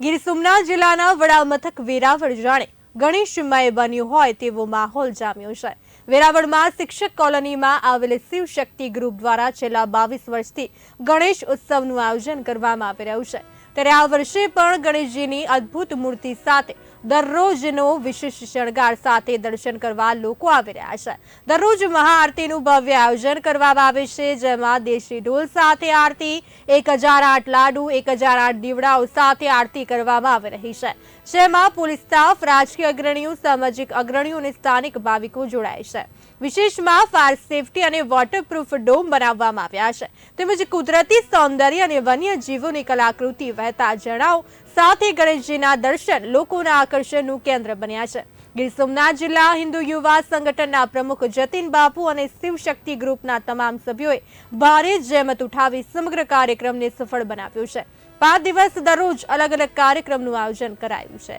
ગીર સોમનાથ જિલ્લાના વડા મથક વેરાવળ જાણે ગણેશમય બન્યું હોય તેવો માહોલ જામ્યો છે. વેરાવળમાં શિક્ષક કોલોનીમાં આવેલ શિવ શક્તિ ગ્રુપ દ્વારા છેલ્લા બાવીસ વર્ષથી ગણેશ ઉત્સવનું આયોજન કરવામાં આવી રહ્યું છે. ત્યારે આ વર્ષે પણ ગણેશજીની અદ્ભુત મૂર્તિ સાથે દરરોજનો વિશેષ શણગાર સાથે દર્શન કરવા લોકો આવી રહ્યા છે. દરરોજ મહાઆરતીનું ભવ્ય આયોજન કરવામાં આવે છે, જેમાં દેશી ઢોલ સાથે આરતી, એક હજાર આઠ લાડુ, એક હજાર આઠ દીવડાઓ સાથે આરતી કરવામાં આવી રહી છે. જેમાં પોલીસ સ્ટાફ, રાજકીય અગ્રણીઓ, સામાજિક અગ્રણીઓ અને સ્થાનિક ભાવિકો જોડાય છે. વિશેષમાં ફાયર સેફટી અને વોટરપ્રૂફ ડોમ બનાવવામાં આવ્યા છે. તેમજ કુદરતી સૌંદર્ય અને વન્ય જીવોની કલાકૃતિ વહેતા ઝરણાઓ સાથે ગણેશજીના દર્શન લોકોના આકર્ષણનું કેન્દ્ર બન્યા છે. ગીર સોમનાથ જિલ્લા હિન્દુ યુવા સંગઠનના પ્રમુખ જતીન બાપુ અને શિવશક્તિ ગ્રુપના તમામ સભ્યોએ ભારે જહેમત ઉઠાવી સમગ્ર કાર્યક્રમને સફળ બનાવ્યો છે. પાંચ દિવસ દરરોજ અલગ અલગ કાર્યક્રમનું આયોજન કરાયું છે.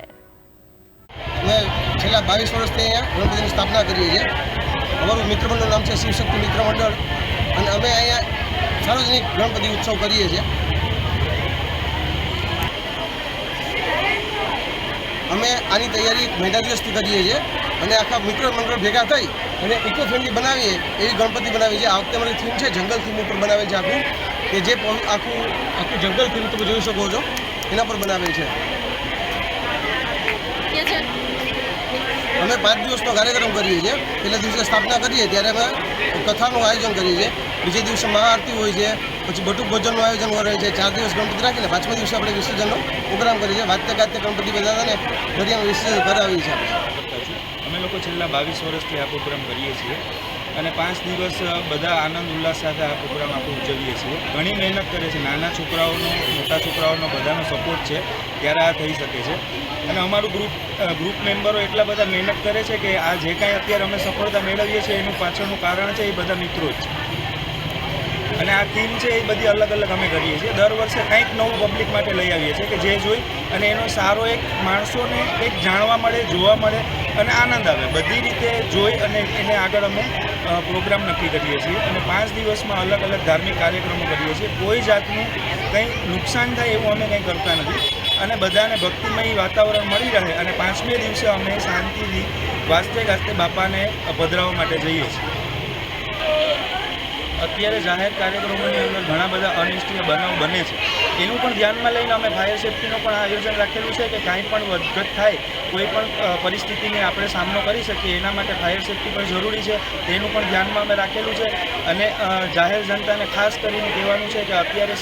છેલ્લા બાવીસ વર્ષથી અહીંયા ગણપતિની સ્થાપના કરીએ છીએ અમારું મિત્ર નામ છે શિવશક્તિ મિત્ર અને અમે અહીંયા સાર્વજનિક ગણપતિ ઉત્સવ કરીએ છીએ. અમે આની તૈયારી મહિના દિવસથી કરીએ છીએ અને આખા મિત્ર મંડળ ભેગા થઈ અને ઇકો ફ્રેન્ડલી બનાવીએ એવી ગણપતિ બનાવી છે આ વખતે અમારી થીમ છે જંગલ થીમ ઉપર બનાવેલ છે આખું. કે જે આખું આખું જંગલ થીમ તમે જોઈ શકો છો. એના પર બનાવેલ છે. અમે પાંચ દિવસનો કાર્યક્રમ કરીએ છીએ. પહેલા દિવસે સ્થાપના કરીએ, ત્યારે અમે કથાનું આયોજન કરીએ છીએ. બીજે દિવસે મહાઆરતી હોય છે, પછી બટુક ભોજનનું આયોજન કરે છે. ચાર દિવસ ગણપતિ રાખીને પાંચમા દિવસે આપણે વિસર્જનનો પ્રોગ્રામ કરીએ છીએ. વાતે ગાતે ગણપતિ બધાને ઘડિયામાં વિસર્જન કરાવીએ છીએ. અમે લોકો છેલ્લા બાવીસ વર્ષથી આ પ્રોગ્રામ કરીએ છીએ. અને પાંચ દિવસ બધા આનંદ, ઉલ્લાસ સાથે આ પ્રોગ્રામ આપણે ઉજવીએ છીએ. ઘણી મહેનત કરે છે. નાના છોકરાઓનો, મોટા છોકરાઓનો બધાનો સપોર્ટ છે. ત્યારે આ થઈ શકે છે. અને અમારું ગ્રુપ ગ્રુપ મેમ્બરો એટલા બધા મહેનત કરે છે કે આ જે કાંઈ અત્યારે અમે સફળતા મેળવીએ છીએ, એનું પાછળનું કારણ છે એ બધા મિત્રો જ. છે અને આ થીમ છે એ બધી અલગ અલગ અમે કરીએ છીએ. દર વર્ષે કંઈક નવું પબ્લિક માટે લઈ આવીએ છીએ કે જે જોઈ અને એનો સારો એક માણસોને એક જાણવા મળે, જોવા મળે અને આનંદ આવે. બધી રીતે જોઈ અને એને આગળ અમે પ્રોગ્રામ નક્કી કરીએ છીએ અને પાંચ દિવસમાં અલગ અલગ ધાર્મિક કાર્યક્રમો કરીએ છીએ. કોઈ જાતનું કંઈ નુકસાન થાય એવું અમે કંઈ કરતા નથી. અને બધાને ભક્તિમય વાતાવરણ મળી રહે અને પાંચમે દિવસે અમે શાંતિથી વાસ્તે ગાસ્તે બાપાને પધરાવવા માટે જઈએ છીએ. અત્યારે જાહેર કાર્યક્રમોની અંદર ઘણા બધા અનિષ્ટીય બનાવ બને છે. એનું પણ ધ્યાનમાં લઈને અમે ફાયર સેફ્ટીનું પણ આયોજન રાખેલું છે કે કાંઈ પણ વધઘટ થાય, કોઈ પણ પરિસ્થિતિને આપણે સામનો કરી શકીએ, એના માટે ફાયર સેફ્ટી પણ જરૂરી છે. તેનું પણ ધ્યાનમાં અમે રાખેલું છે અને જાહેર જનતાને ખાસ કરીને કહેવાનું છે કે અત્યારે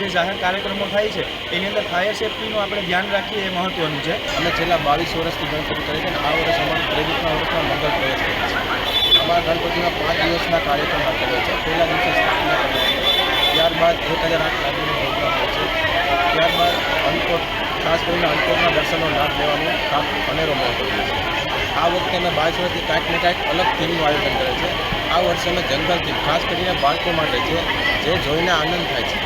જે જાહેર કાર્યક્રમો થાય છે, એની અંદર ફાયર સેફ્ટીનું આપણે ધ્યાન રાખીએ એ મહત્ત્વનું છે. અને છેલ્લા બાવીસ વર્ષથી ગણતરી કરી છે અને આ વર્ષ અમારું ત્રેવીસમાં વર્ષમાં મંગળ પ્રવેશ કરીએ ગણપતિમાં પાંચ દિવસના કાર્યક્રમ રાખેલો છે. પહેલા દિવસે સ્થાપના કરીએ છે. ત્યારબાદ એક હજાર આઠ લાખનો પ્રોગ્રામ હોય છે. ત્યારબાદ અંકોટ, ખાસ કરીને અંકોટના દર્શનનો લાભ લેવાનું કામ અનેરો કરીએ છીએ આ વખતે અમે વર્ષથી કાંઈક ને કાંઈક અલગ થીમનું આયોજન કરે છે. આ વર્ષે અમે જંગલ થીમ ખાસ કરીને બાળકો માટે છે, જે જોઈને આનંદ થાય છે.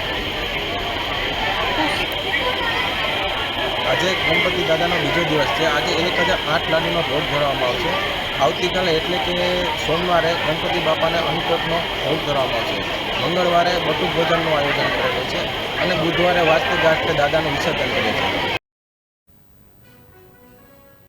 આજે ગણપતિ દાદાનો બીજો દિવસ છે. આજે એક હજાર આઠ લાડીનો ભોગ ભરવામાં આવશે. આવતીકાલે એટલે કે સોમવારે ગણપતિ બાપાને અન્નકોટનો ભોગ કરવામાં આવશે. મંગળવારે બટુક ભોજનનું આયોજન કરેલું છે અને બુધવારે વાસ્તે ગાસ્તે દાદાનું વિસર્જન કરે છીએ